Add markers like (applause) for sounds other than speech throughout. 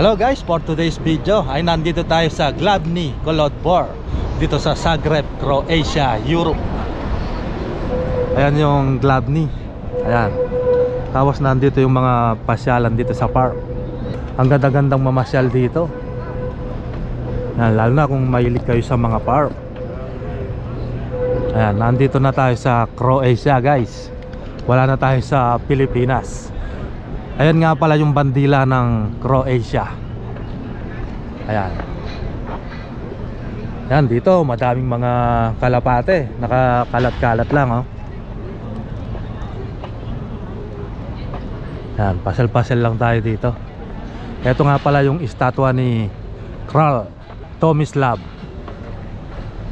Hello guys, for today's video ay nandito tayo sa Glabny, Kolodbor dito sa Zagreb, Croatia, Europe. Ayan yung Glabny Ayan. Tapos nandito yung mga pasyalan dito sa park. Ang ganda-gandang mamasyal dito. Ayan, Lalo na kung mahilig kayo sa mga park. Ayan, nandito na tayo sa Croatia guys. Wala na tayo sa Pilipinas Ayan nga pala yung bandila ng Croatia. Ayan. Ayan dito, madaming mga kalapate. Nakakalat-kalat lang oh. Ayan, pasel-pasel lang tayo dito. Ito nga pala yung estatwa ni Kral Tomislav.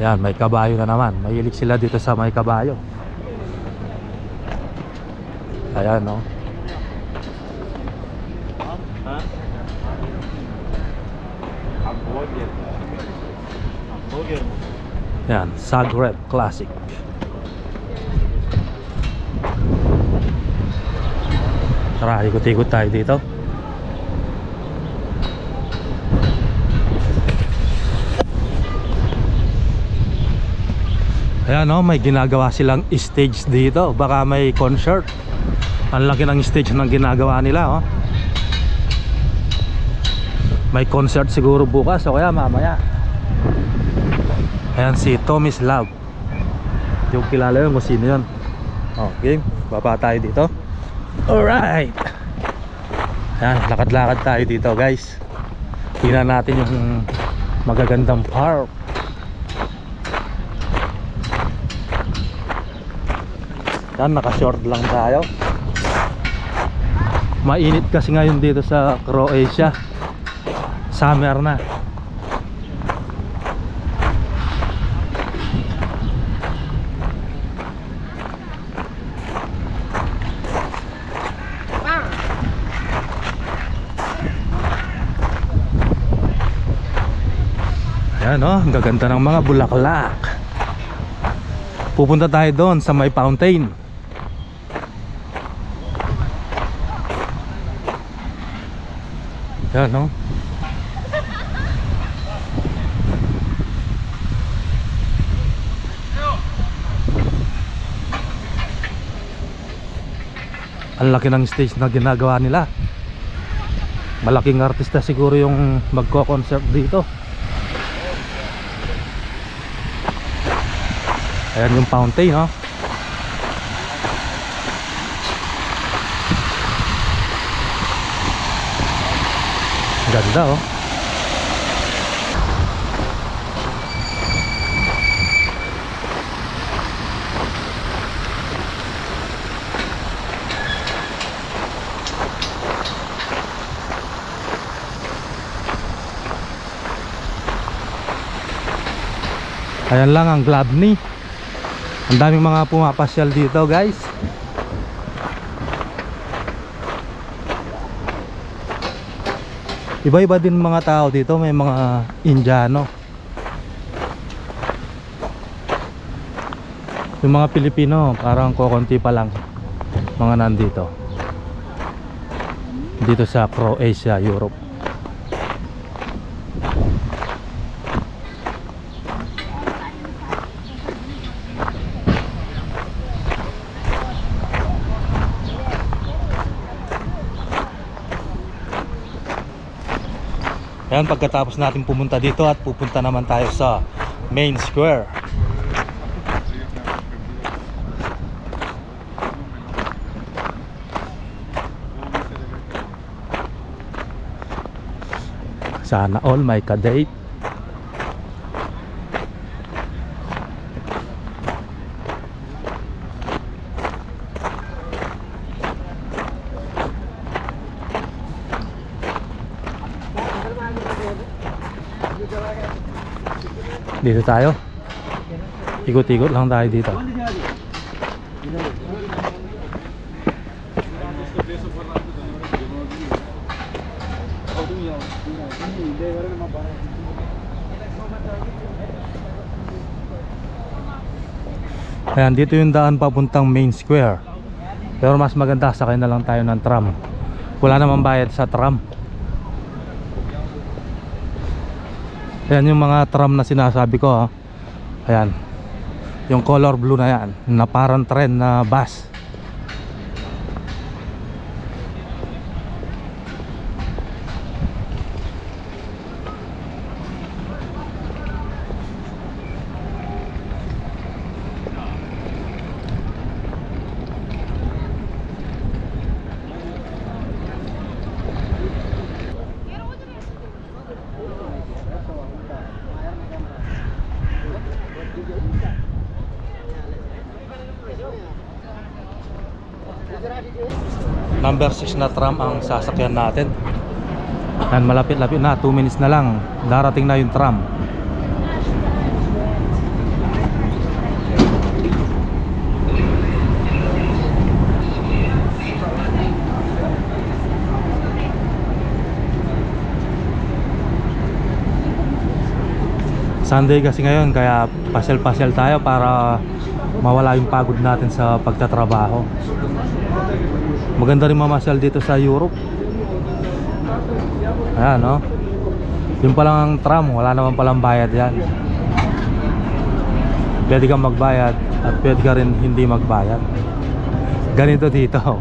Ayan, may kabayo na naman. Mahilig sila dito sa may kabayo. Ayan oh. Yan, Zagreb Classic. Tara, ikot-ikot tayo dito. Ayan no, may ginagawa silang stage dito. Baka may concert. Ang laki ng stage ng ginagawa nila oh. May concert siguro bukas o kaya mamaya. Ayan si Tommy's Love. Yung kilala yun kung sino yun. Oh, game, baba tayo dito. Alright. Ayan, lakad-lakad tayo dito guys. Tingnan natin yung magagandang park. Yan, naka-short lang tayo. Mainit kasi ngayon dito sa Croatia. Summer na Ayan oh, ang gaganda ng mga bulaklak. Pupunta tayo doon sa may fountain. Ayan oh Ang laki ng stage na ginagawa nila. Malaking artista siguro yung magko-concert dito Ayan yung fountain no Ganda oh. Ayan lang ang Glabny Ang daming mga pumapasyal dito guys. Iba-iba din mga tao dito. May mga Indiano. Yung mga Pilipino Parang kokonti pa lang Mga nandito. Dito sa Croatia, Europe Ayan, pagkatapos natin pumunta dito at pupunta naman tayo sa main square. Sana all may kadate. Dito tayo. Ikot-ikot lang tayo dito. Ayan, dito yung daan papuntang main square. Pero mas maganda, sakay na lang tayo ng tram. Wala namang bayad sa tram. Ayan yung mga tram na sinasabi ko. Oh. Ayan. Yung color blue na yan. Na parang trend na bus. Number 6 na tram ang sasakyan natin. Yan, malapit-lapit na. 2 minutes na lang. Darating na yung tram. Sunday kasi ngayon kaya pasyal-pasyal tayo para mawala yung pagod natin sa pagtatrabaho. Maganda rin mamasyal dito sa Europe. Ayan, no? Yung palang ang tram, wala naman palang bayad yan. Pwede kang magbayad at pwede ka rin hindi magbayad. Ganito dito. (laughs)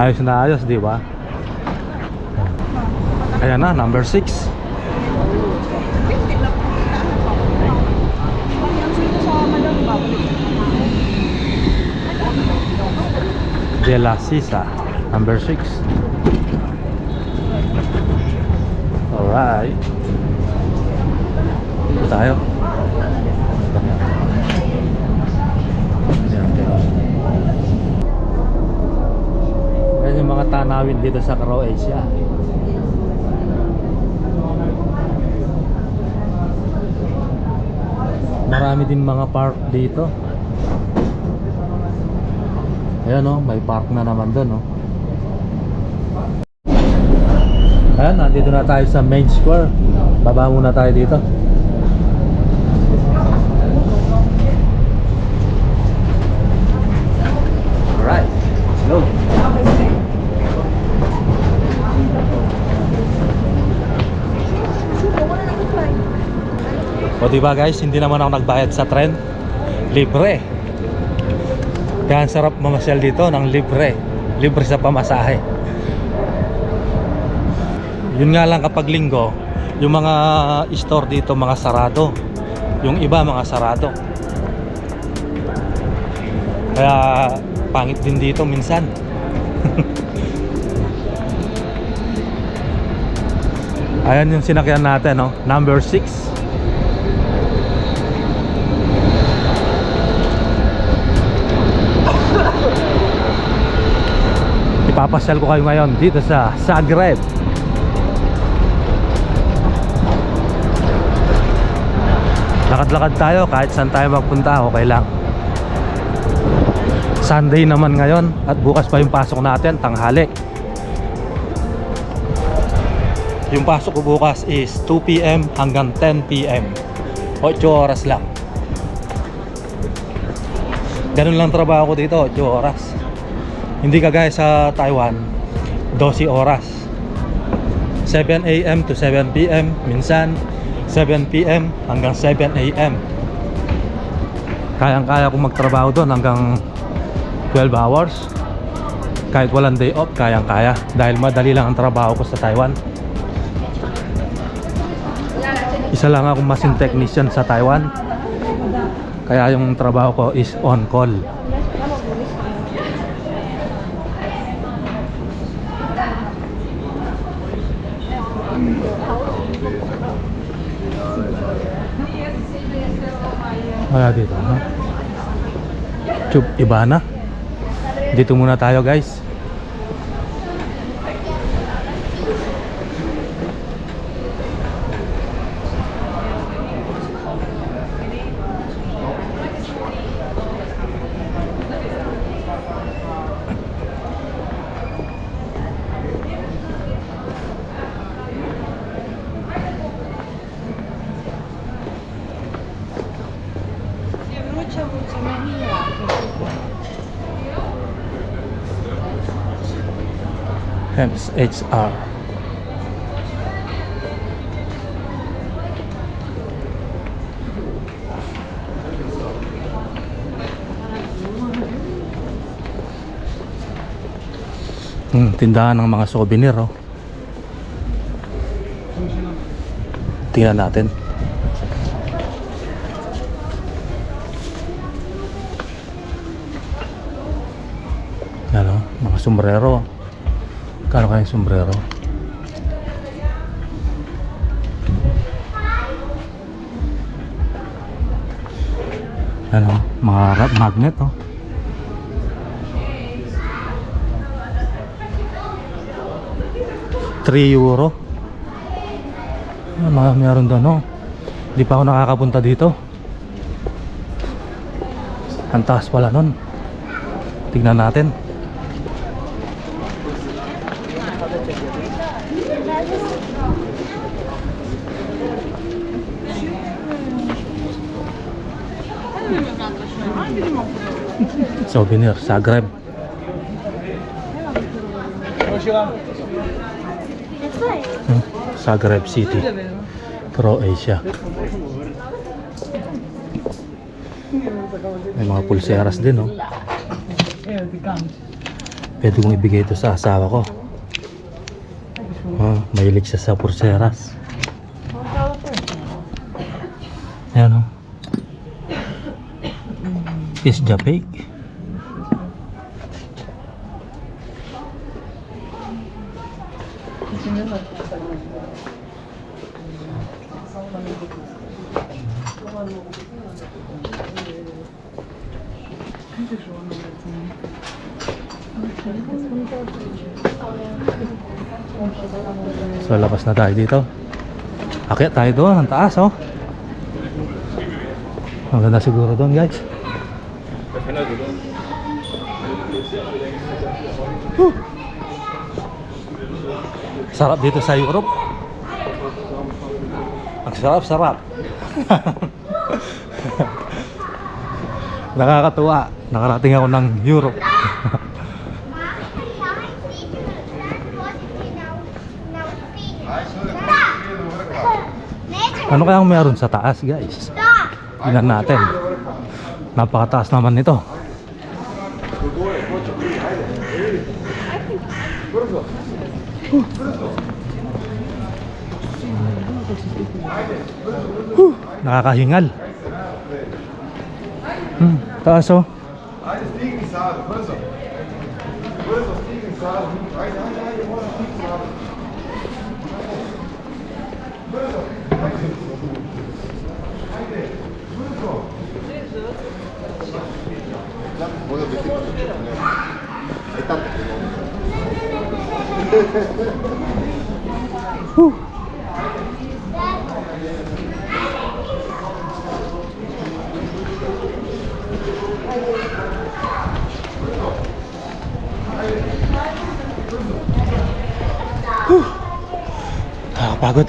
ayos na ayos, di ba? Ayan na, number 6. De La Sisa, number 6. Alright. Dito tayo. Ayan yung mga tanawin dito sa Croatia. Marami din mga park dito. Ayan oh, may park na naman doon oh. Ayan, nandito na tayo sa main square. Baba muna tayo dito. Alright, let's go. O diba guys, hindi naman ako nagbayad sa tren. Libre. Kaya sarap mamasyal dito ng libre. Libre sa pamasahe. Yun nga lang kapag linggo, yung mga store dito mga sarado. Yung iba mga sarado. Kaya pangit din dito minsan. (laughs) Ayan yung sinakyan natin, no? Number 6. Ipapasyal ko kayo ngayon dito sa Zagreb. Lakad-lakad tayo kahit saan tayo magpunta, okay lang. Sunday naman ngayon at bukas pa yung pasok natin, tanghali. Yung pasok ko bukas is 2 p.m. hanggang 10 p.m. 8 oras lang. Ganun lang trabaho ko dito, 8 oras. Hindi kagaya sa Taiwan, 12 oras. 7 a.m. to 7 p.m. Minsan, 7 p.m. hanggang 7 a.m. Kayang-kaya kong magtrabaho doon hanggang 12 hours. Kahit walang day off, kayang-kaya. Dahil madali lang ang trabaho ko sa Taiwan. Isa lang akong machine technician sa Taiwan. Kaya yung trabaho ko is on call. Wala dito, no? Chup, iba na. Dito muna tayo, guys. HR. Hmm, tindahan ng mga souvenir oh. Tingnan natin. Ano, mga sombrero. Kano kayang sombrero? Ano, mga magnet, oh. Three euro. Ah, meron doon, no? Hindi pa ako nakakapunta dito. Ang taas pala nun. Tignan natin. Souvenir, Zagreb. Hmm, Zagreb City. Croatia. May mga pulseras din, no? Pwede kong ibigay ito sa asawa ko. Oh, mahilig siya sa pulseras. Ayan, oh. Is Japik. So labas na tayo dito. Akyat tayo doon, ang taas oh. Maganda siguro doon guys. Sarap dito sa Europe. Ang sarap-sarap. (laughs) Nakakatuwa. Nakarating ako ng Europe. (laughs) ano kayang meron sa taas guys? Tingnan natin. Napakataas naman nito. Huh, nakakahingal. Hmm, taas oh. Ajde stigni Nakakapagod.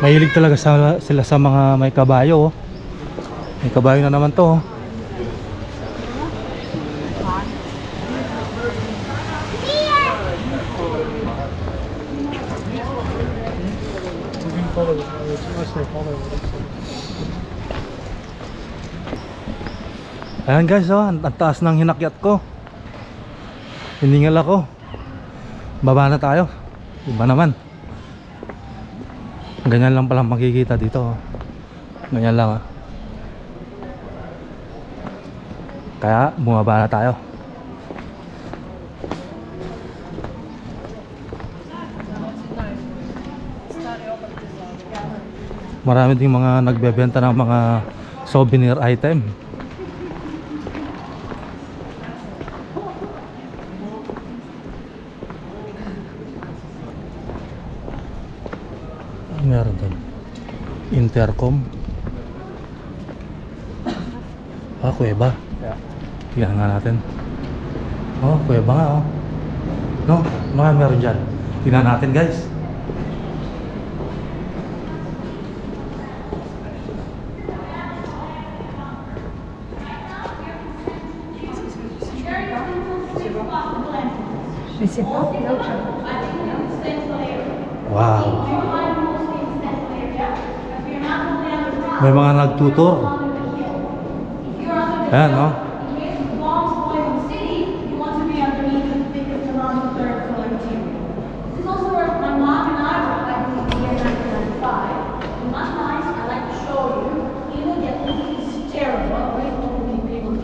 Mahilig talaga sa, sila sa mga may kabayo. Oh. May kabayo na naman to. Oh. Ayan guys, oh, ang taas ng hinakyat ko. Hiningal ako. Baba na tayo. Iba naman. Ganyan lang palang makikita dito. oh. Ganyan lang ah. Kaya bumaba na tayo. Marami ding mga nagbebenta ng mga souvenir item. Intercom. Ah, kuweba. Yeah. Tingnan nga natin. Oh, kuweba nga oh. No, nga meron dyan? Tingnan natin guys. Wow. May mga nagtuturo. Ayan, no?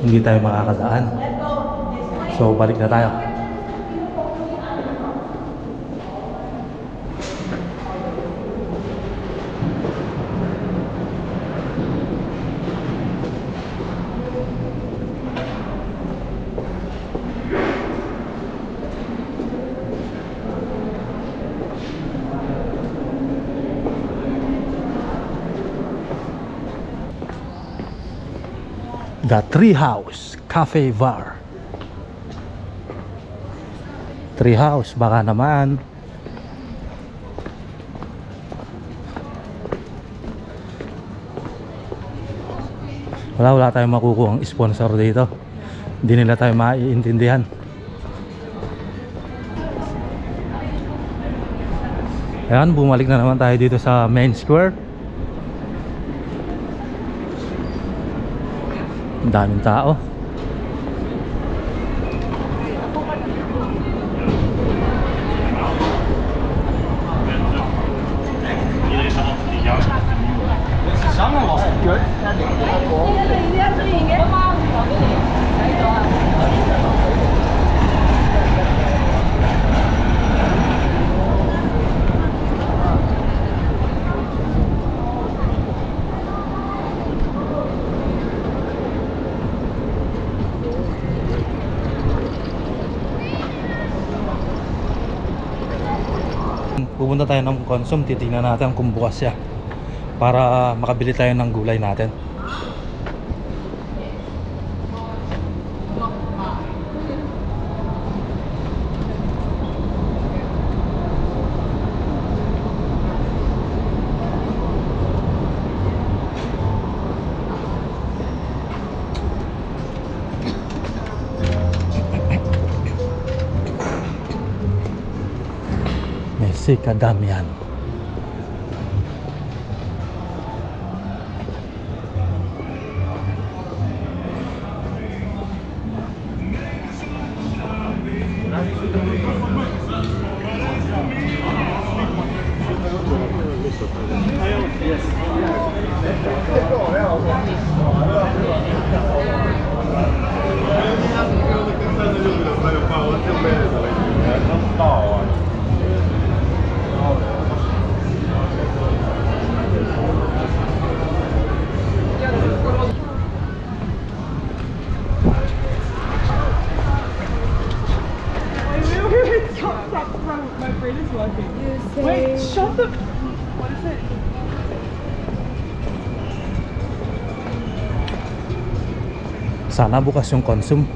Hindi tayo makakadaan. So, balik na tayo. The Treehouse Cafe Bar. Treehouse, baka naman. Wala, wala tayong makukuha ang sponsor dito. Hindi nila tayo maiintindihan. Ayan, bumalik na naman tayo dito sa main square. Ang daming tao. Tayo ng Consum, titingnan natin kung bukas siya para makabili tayo ng gulay natin. Mexica Damian. Sana bukas yung Consum.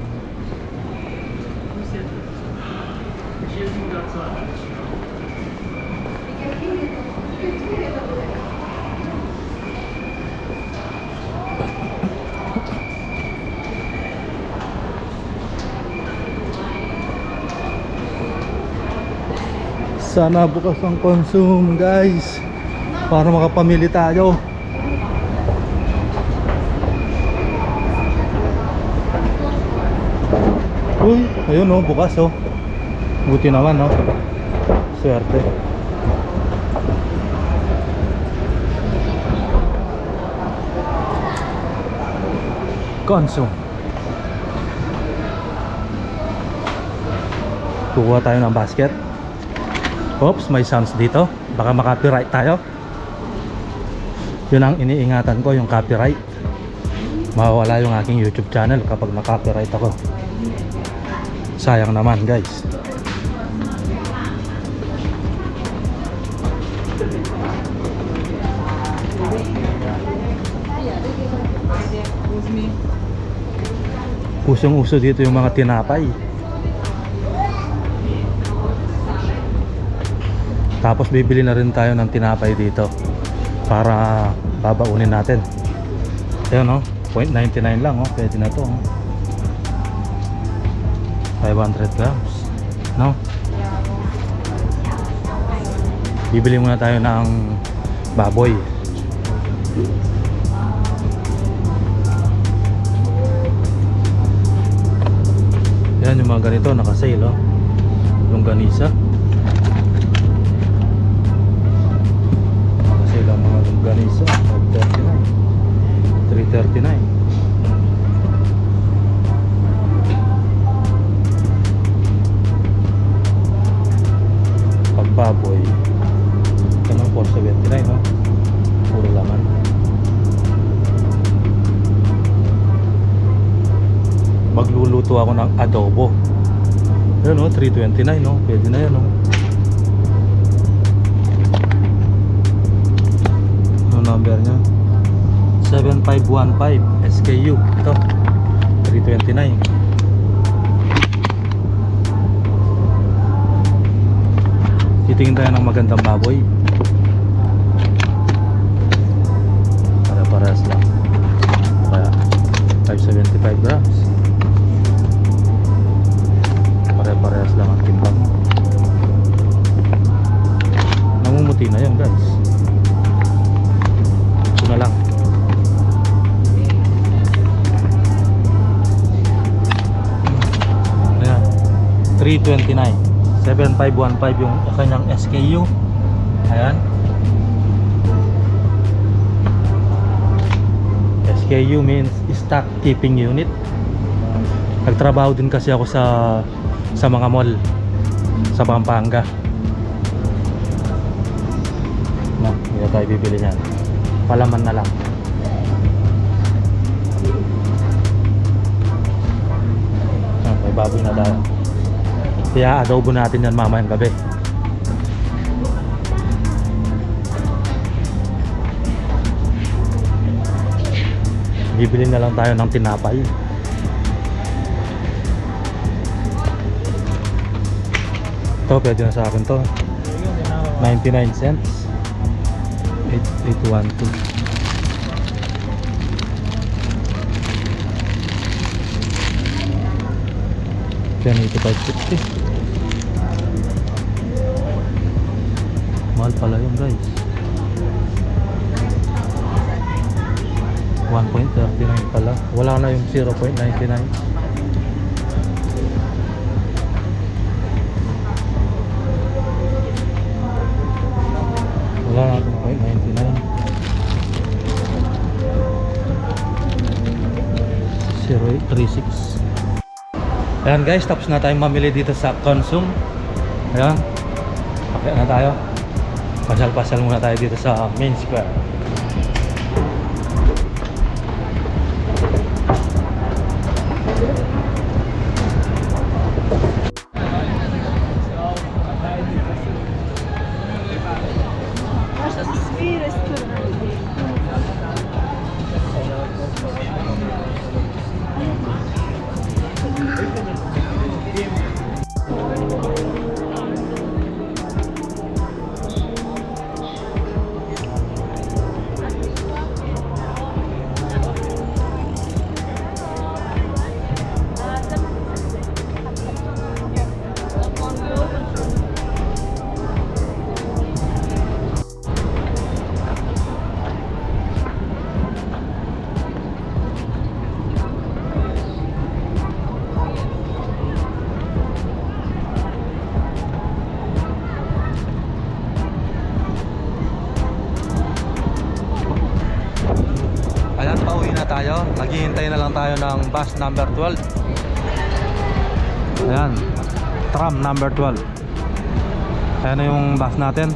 Sana bukas ang Consum guys para makapamili tayo. Uy, ayun oh, bukas oh. Buti naman oh. Swerte. Consum. Kukuha tayo ng basket. Oops, may sounds dito. Baka makapiright tayo. Yun ang iniingatan ko, yung copyright. Mawawala yung aking YouTube channel kapag na-copyright ako. Sayang naman guys. Pusong uso dito yung mga tinapay. Tapos bibili na rin tayo ng tinapay dito para babaunin natin. Ayun no, 0.99 lang oh, pwede na to. Oh. 500 grams no? Bibili muna tayo ng baboy. Yan yung mga ganito nakasale oh. Longganisa baboy. Ganun 479 no? Puro laman. Magluluto ako ng adobo. Yun no? 329 no? Pwede na yan no? Ano number nya 7515 SKU ito 329 Titingin tayo ng magandang baboy. Para-parehas lang. Kaya 575 grams. Pare-parehas lang ang timbang. Namumuti na yun guys. Ito na lang. Ayan. 329. 7515 yung kanyang SKU. Ayan. SKU means stock keeping unit. Nagtrabaho din kasi ako sa sa mga mall sa Pampanga. No, hindi tayo bibili niyan. Palaman na lang. May baboy na tayo. Kaya adobo natin yan mamayang gabi. Bibili na lang tayo ng tinapay. Ito, pwede na sa akin to. 99 cents. 8812. Yan, 8560. Mahal pala yun guys. 1.39 pala. Wala na yung 0.99. Wala na itong 0.99. 0836. Ayan guys, tapos na tayong mamili dito sa Consum. Ayan. Pakya na tayo. Pasal-pasal muna tayo dito sa main square. Ng bus number 12. Ayan, tram number 12. Ayan na yung bus natin.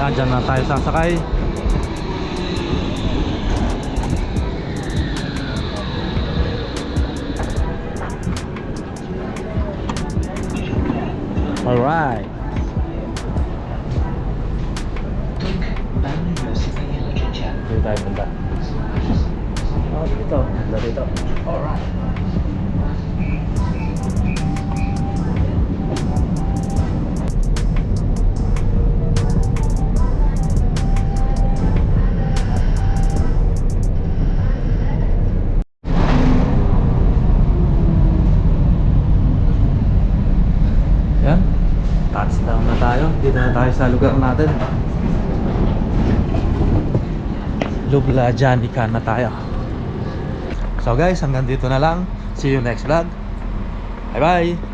Ayan, dyan na tayo sasakay. Alright. Dito tayo punta. Oh, dito. Punta dito. Alright. Yan. Touchdown na tayo. Dito na tayo sa lugar natin. Lubla Janica na tayo. So guys, hanggang dito na lang. See you next vlog. Bye bye!